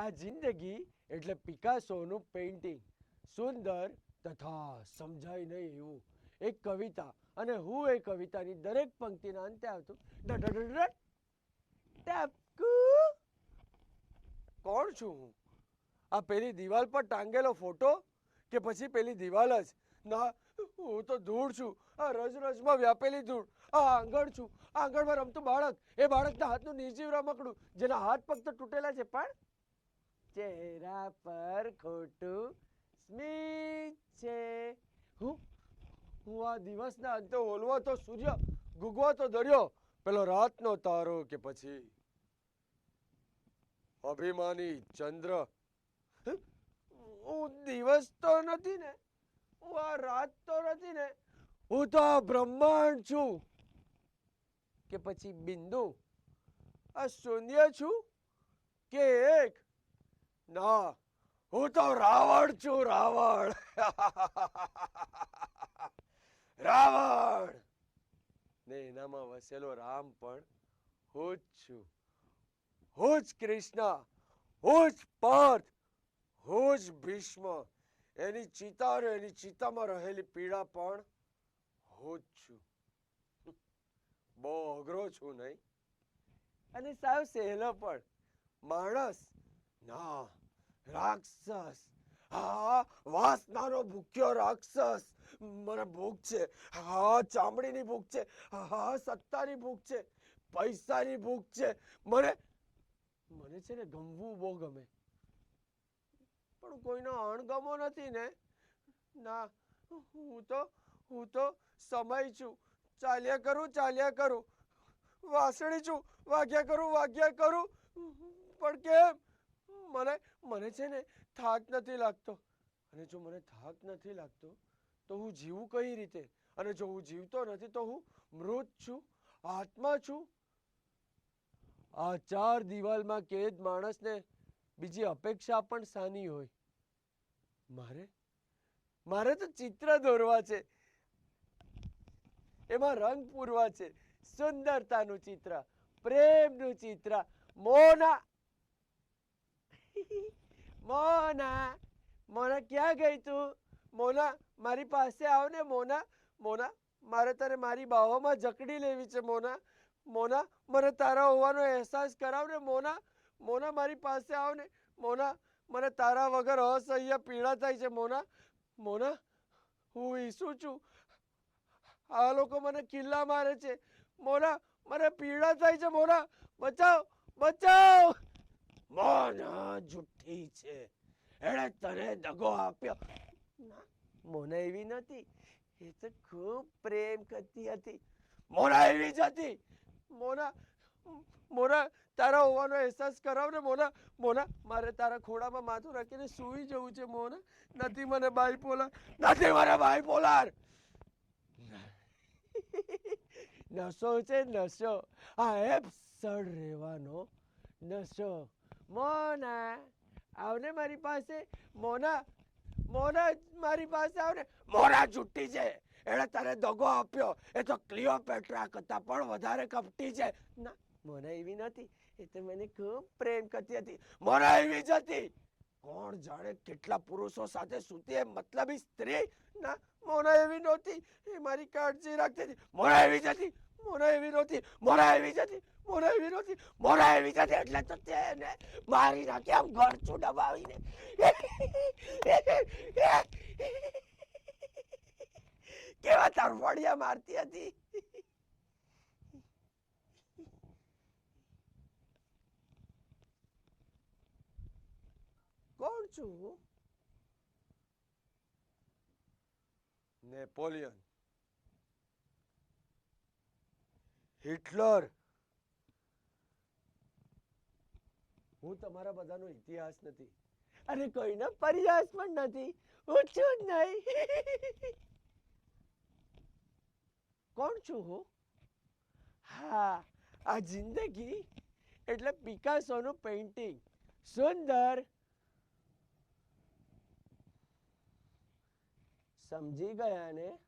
આ જિંદગી એટલે પિકાસોનું પેઇન્ટિંગ સુંદર તથા સમજાય નહીં એવું. એક કવિતા, અને હું એ કવિતાની દરેક પંક્તિના અંતે આવતું. કોણ છું હું? આ પેલી દિવાલ પર ટાંગેલો ફોટો કે પછી પેલી દિવાલ જ? ના, હું તો ધૂળ છું. આ રજ, રજમાં વ્યાપેલી ધૂળ. આ આંગણ છું. આંગણમાં રમતું બાળક. એ બાળકના હાથનું નિર્જીવ રમકડું, જેના હાથ પગ તો તૂટેલા છે, પણ ચહેરા પર ખોટું સ્મિત છે. હું હું આ દિવસના અંતે ઓલવો તો સૂર્ય ગુગવો દરિયો, પેલો રાતનો તારો કે પછી? અભિમાની ચંદ્ર. હું દિવસ તો નથી ને, હું આ રાત તો નથી ને, હું તો આ બ્રહ્માંડ છું. કે પછી બિંદુ? આ શૂન્ય છું કે એક? ના, હું તો રાવણ છું, રાવણ. રાવણ! ને એનામાં વસેલો રામ પણ હું જ છું. હું જ કૃષ્ણ, હું જ પાર્થ હું જ ભીષ્મ. એની ચિતા અને એની ચિતામાં રહેલી પીડા પણ હું જ છું. બહુ અઘરો છું નહીં. અને સાવ સહેલો પણ માણસ. ના રાક્ષસ. હા વાસનાનો ભૂખ્યો રાક્ષસ. મને ભૂખ છે. હા, ચામડીની ભૂખ છે. હા, સત્તાની ભૂખ છે. પૈસાની ભૂખ છે. મને મને છે ને ગમવું બહુ ગમે. પણ કોઈનો અણગમો નથી ને. ના, હું તો હું તો સમય છું. ચાલ્યા કરું ચાલ્યા કરું. વાસણી છું. વાગ્યા કરું વાગ્યા કરું. પણ કેમ? મને મને છે ને થાક નથી લાગતો. અને જો મને થાક નથી લાગતો, તો હું જીવું કઈ રીતે? અને જો હું જીવતો નથી, તો હું મૃત છું, આત્મા છું. આ ચાર દિવાલમાં કેદ માણસને બીજી અપેક્ષા પણ સાની હોય. મારે? મારે તો ચિત્ર દોરવા છે. એમાં રંગ પૂરવા છે. સુંદરતાનું ચિત્ર, પ્રેમનું ચિત્ર, મોના મોના મોના, ક્યાં ગઈ તું? મોના, મારી પાસે આવ ને, મોના મોના, મારે તને મારી બાહોમાં જકડી લેવી છે, મોના. મોના, મને તારા હોવાનો અહેસાસ કરાવ ને, મોના. મોના, મારી પાસે આવ ને, મોના. મને તારા વગર અસહ્ય પીડા થાય છે, મોના. મોના, હું ઈસુ છું. આ લોકો મને કિલ્લા મારે છે. મોના, મને પીડા થાય છે, મોના. બચાવ બચાવ! મોના જુઠ્ઠી છે. એણે તને દગો આપ્યો. ના, મોના એવી નથી એ તો ખૂબ પ્રેમ કરતી હતી. મોના એવી જ હતી. મોના મોના, તારા હોવાનો અહેસાસ કરાવ ને, મોના મોના, મારે તારા ખોડામાં માથું રાખીને સૂઈ જવું છે, મોના. નથી મને બાઈ પોલાર નથી મને બાઈ પોલાર નશો છે, નશો. આ એબ્સર્ડ રહેવાનો નશો. મોના, આવને મારી પાસે, મોના મોના મારી પાસે આવને. મોના જુઠ્ઠી છે. એણે તારે દગો આપ્યો. એ તો ક્લિયોપેટ્રા કરતા પણ વધારે કપટી છે. ના, મોના એવી નથી એ તો મને ખૂબ પ્રેમ કરતી હતી. મોના એવી જ હતી. કોણ જાણે કેટલા પુરુષો સાથે સૂતી એ મતલબી સ્ત્રી? ના, મોના એવી નહોતી. એ મારી કાળજી રાખતી હતી. મોના એવી જ હતી. મોના એવી નહોતી મોના એવી જ હતી મોના એવી નહોતી મોના એવી જ એટલે તો તેને મારી નાખી આમ ગળચું દબાવીને. કેવા તરફડિયા મારતી હતી. કોણ છું? નેપોલિયન. હિટલર. હું તમારા બધાનો ઇતિહાસ નથી. અને કોઈનો પરિહાસ પણ નથી. હું છું જ નહીં. કોણ છું હું? હા, આ જિંદગી એટલે પિકાસોનું પેઇન્ટિંગ સુંદર. સમજી ગયા ને?